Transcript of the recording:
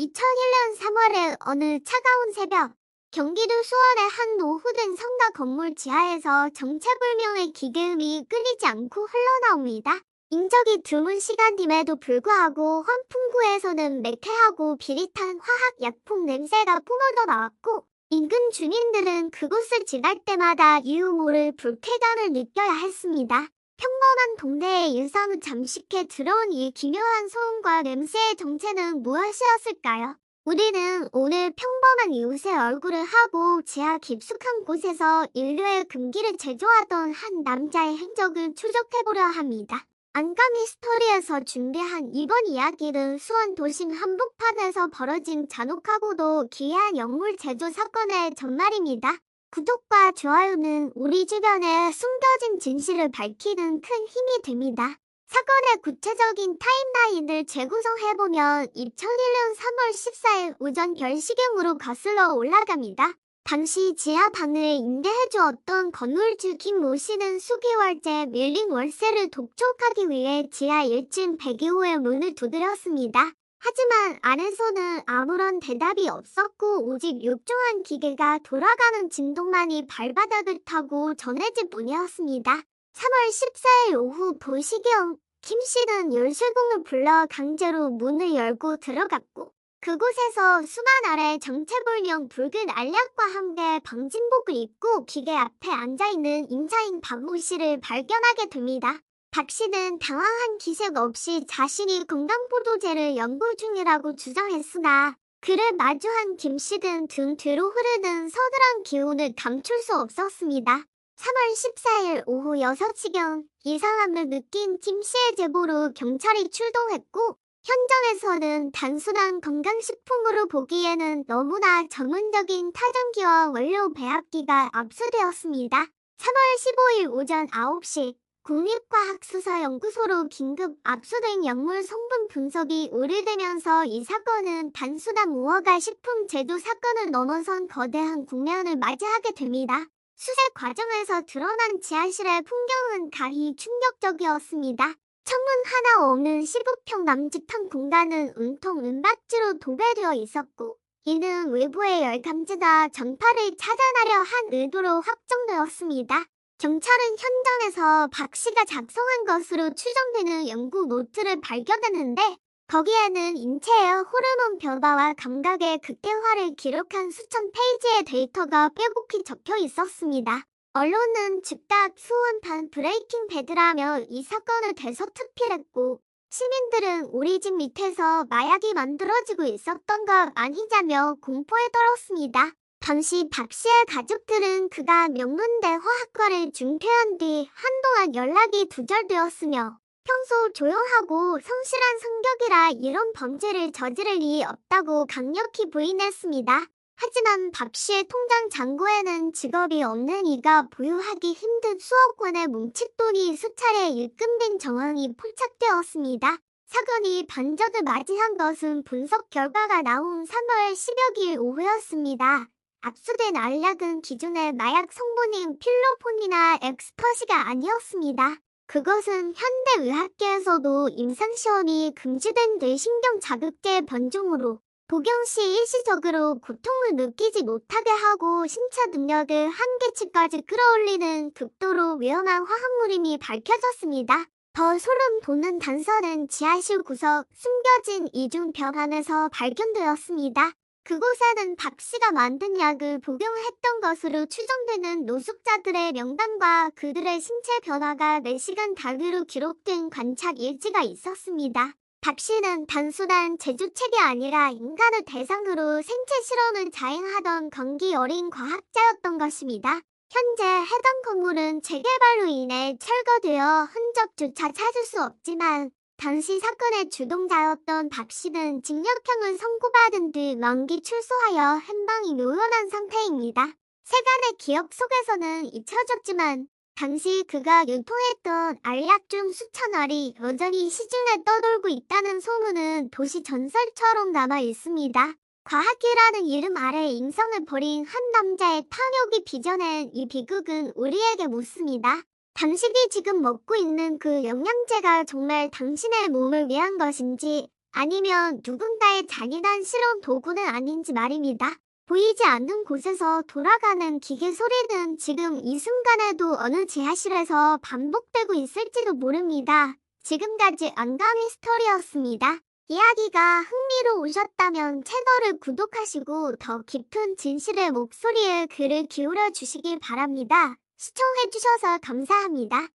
2001년 3월의 어느 차가운 새벽, 경기도 수원의 한 노후된 성가 건물 지하에서 정체불명의 기계음이 끊이지 않고 흘러나옵니다. 인적이 드문 시간임에도 불구하고 환풍구에서는 매캐하고 비릿한 화학 약품 냄새가 뿜어져 나왔고 인근 주민들은 그곳을 지날 때마다 이유 모를 불쾌감을 느껴야 했습니다. 평범한 동네에 일상을 잠식해 들어온 이 기묘한 소음과 냄새의 정체는 무엇이었을까요? 우리는 오늘 평범한 이웃의 얼굴을 하고 지하 깊숙한 곳에서 인류의 금기를 제조하던 한 남자의 행적을 추적해보려 합니다. 안감이 스토리에서 준비한 이번 이야기는 수원 도심 한복판에서 벌어진 잔혹하고도 기이한 영물 제조 사건의 전말입니다. 구독과 좋아요는 우리 주변에 숨겨진 진실을 밝히는 큰 힘이 됩니다. 사건의 구체적인 타임라인을 재구성해보면 2001년 3월 14일 오전 10시경으로 거슬러 올라갑니다. 당시 지하 방을 임대해주었던 건물주 김모 씨는 수개월째 밀린 월세를 독촉하기 위해 지하 1층 102호의 문을 두드렸습니다. 하지만 안에서는 아무런 대답이 없었고 오직 욕조한 기계가 돌아가는 진동만이 발바닥을 타고 전해질 뿐이었습니다. 3월 14일 오후 보시경 김 씨는 열쇠공을 불러 강제로 문을 열고 들어갔고 그곳에서 수만 아래 정체불명 붉은 알약과 함께 방진복을 입고 기계 앞에 앉아있는 임차인 박모 씨를 발견하게 됩니다. 박 씨는 당황한 기색 없이 자신이 건강보도제를 연구 중이라고 주장했으나 그를 마주한 김 씨는 등 뒤로 흐르는 서늘한 기운을 감출 수 없었습니다. 3월 14일 오후 6시경 이상함을 느낀 김 씨의 제보로 경찰이 출동했고 현장에서는 단순한 건강식품으로 보기에는 너무나 전문적인 타전기와 원료 배합기가 압수되었습니다. 3월 15일 오전 9시 국립과학수사연구소로 긴급 압수된 약물 성분 분석이 오래되면서 이 사건은 단순한 무허가 식품 제조 사건을 넘어선 거대한 국면을 맞이하게 됩니다. 수색 과정에서 드러난 지하실의 풍경은 가히 충격적이었습니다. 창문 하나 없는 15평 남짓한 공간은 온통 은박지로 도배되어 있었고 이는 외부의 열 감지나 전파를 차단하려 한 의도로 확정되었습니다. 경찰은 현장에서 박 씨가 작성한 것으로 추정되는 연구 노트를 발견했는데 거기에는 인체의 호르몬 변화와 감각의 극대화를 기록한 수천 페이지의 데이터가 빼곡히 적혀 있었습니다. 언론은 즉각 수원판 브레이킹 배드라며 이 사건을 대서특필했고 시민들은 우리 집 밑에서 마약이 만들어지고 있었던 것 아니냐며 공포에 떨었습니다. 당시 박 씨의 가족들은 그가 명문대 화학과를 중퇴한 뒤 한동안 연락이 두절되었으며 평소 조용하고 성실한 성격이라 이런 범죄를 저지를 리 없다고 강력히 부인했습니다. 하지만 박 씨의 통장 잔고에는 직업이 없는 이가 보유하기 힘든 수억 원의 뭉칫돈이 수차례 입금된 정황이 포착되었습니다. 사건이 반전을 맞이한 것은 분석 결과가 나온 3월 10여 일 오후였습니다. 압수된 알약은 기존의 마약 성분인 필로폰이나 엑스퍼시가 아니었습니다. 그것은 현대의학계에서도 임상시험이 금지된 뇌신경 자극제 변종으로 복용 시 일시적으로 고통을 느끼지 못하게 하고 신체 능력을 한계치까지 끌어올리는 극도로 위험한 화학물임이 밝혀졌습니다. 더 소름 돋는 단서는 지하실 구석 숨겨진 이중 벽 안에서 발견되었습니다. 그곳에는 박 씨가 만든 약을 복용했던 것으로 추정되는 노숙자들의 명단과 그들의 신체 변화가 4시간 단위로 기록된 관찰 일지가 있었습니다. 박 씨는 단순한 제조책이 아니라 인간을 대상으로 생체 실험을 자행하던 건기 어린 과학자였던 것입니다. 현재 해당 건물은 재개발로 인해 철거되어 흔적조차 찾을 수 없지만 당시 사건의 주동자였던 박 씨는 징역형을 선고받은 뒤 만기 출소하여 hen방이 묘연한 상태입니다. 세간의 기억 속에서는 잊혀졌지만 당시 그가 유통했던 알약 중 수천 알이 여전히 시중에 떠돌고 있다는 소문은 도시 전설처럼 남아 있습니다. 과학이라는 이름 아래 인성을 버린 한 남자의 탐욕이 빚어낸 이 비극은 우리에게 묻습니다. 당신이 지금 먹고 있는 그 영양제가 정말 당신의 몸을 위한 것인지 아니면 누군가의 잔인한 실험 도구는 아닌지 말입니다. 보이지 않는 곳에서 돌아가는 기계 소리는 지금 이 순간에도 어느 지하실에서 반복되고 있을지도 모릅니다. 지금까지 안강의 스토리였습니다. 이야기가 흥미로우셨다면 채널을 구독하시고 더 깊은 진실의 목소리에 귀를 기울여 주시길 바랍니다. 시청해주셔서 감사합니다.